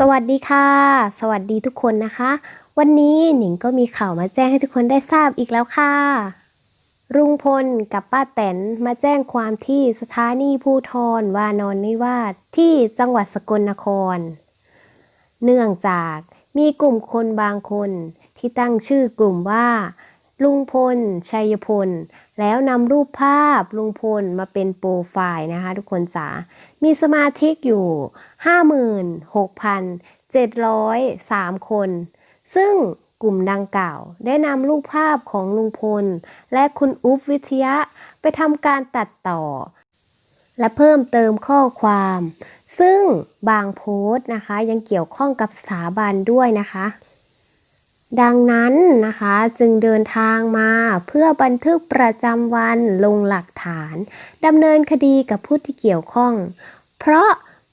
สวัสดีค่ะ สวัสดีทุกคนนะคะ วันนี้หนิงก็มีข่าวมาแจ้งให้ทุกคนได้ทราบอีกแล้วค่ะลุงพลกับป้าแตนมาแจ้งความที่สถานีภูทรวานอนนิวาสที่จังหวัดสกลนคร เนื่องจากมีกลุ่มคนบางคนที่ตั้งชื่อกลุ่มว่า ลุงพล ชัยพล แล้วนำรูปภาพลุงพลมาเป็นโปรไฟล์นะคะทุกคนจ๋า มีสมาชิกอยู่ 56,703 คน ซึ่งกลุ่มดังกล่าว ได้นำรูปภาพของลุงพล และคุณอุ๊บวิทยะไปทำการตัดต่อ และเพิ่มเติมข้อความ ซึ่งบางโพสต์นะคะยังเกี่ยวข้องกับสถาบันด้วยนะคะ ดังนั้นนะคะจึงเดินทางมาเพื่อบันทึกประจำวันลงหลักฐานดำเนินคดีกับผู้ที่เกี่ยวข้อง เพราะ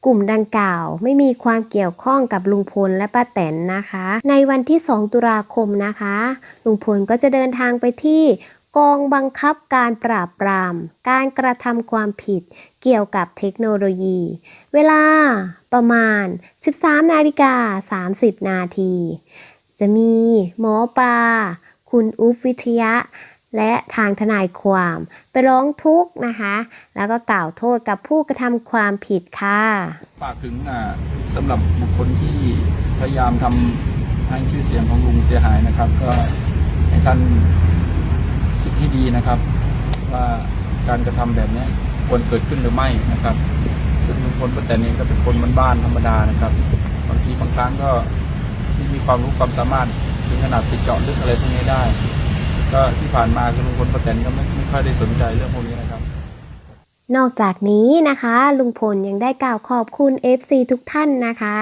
กลุ่มดังกล่าวไม่มีความเกี่ยวข้องกับลุงพลและป้าแตนนะคะ ในวันที่ 2 ตุลาคมนะคะ ลุงพลก็จะเดินทางไปที่กองบังคับการปราบปราม การกระทำความผิดเกี่ยวกับเทคโนโลยี เวลาประมาณ 13 นาฬิกา 30 นาที จะมีหมอปลาคุณอุ๊บวิทยะ และทางทนายความไปร้องทุกข์นะคะ แล้วก็กล่าวโทษกับผู้กระทำความผิดค่ะฝากถึงอ่าสำหรับบุคคลที่พยายามทำให้ชื่อเสียงของลุงเสียหายนะครับ ก็ให้ท่านคิดให้ดีนะครับ ว่าการกระทำแบบนี้ควรเกิดขึ้นหรือไม่นะครับ ซึ่งลุงพลป้าแตนเองก็เป็นคนบ้านๆธรรมดานะครับบางทีบางครั้งก็ ไม่มีความรู้ความสามารถถึงขนาดติดเจาะลึกอะไรพวกนี้ได้ ก็ที่ผ่านมาคือลุงพลป้าแตนก็ไม่ไม่ค่อยได้สนใจเรื่องพวกนี้นะครับ นอกจากนี้นะคะ ลุงพลยังได้กล่าวขอบคุณ FC ทุกท่านนะคะ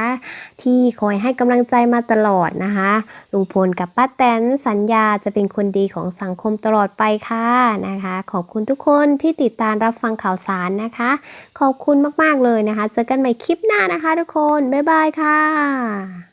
ที่คอยให้กำลังใจมาตลอดนะคะ ลุงพลกับป้าแตนสัญญาจะเป็นคนดีของสังคมตลอดไปค่ะนะคะ ขอบคุณทุกคนที่ติดตามรับฟังข่าวสารนะคะ ขอบคุณมากๆเลยนะคะ เจอกันใหม่คลิปหน้านะคะทุกคน บ๊ายบายค่ะ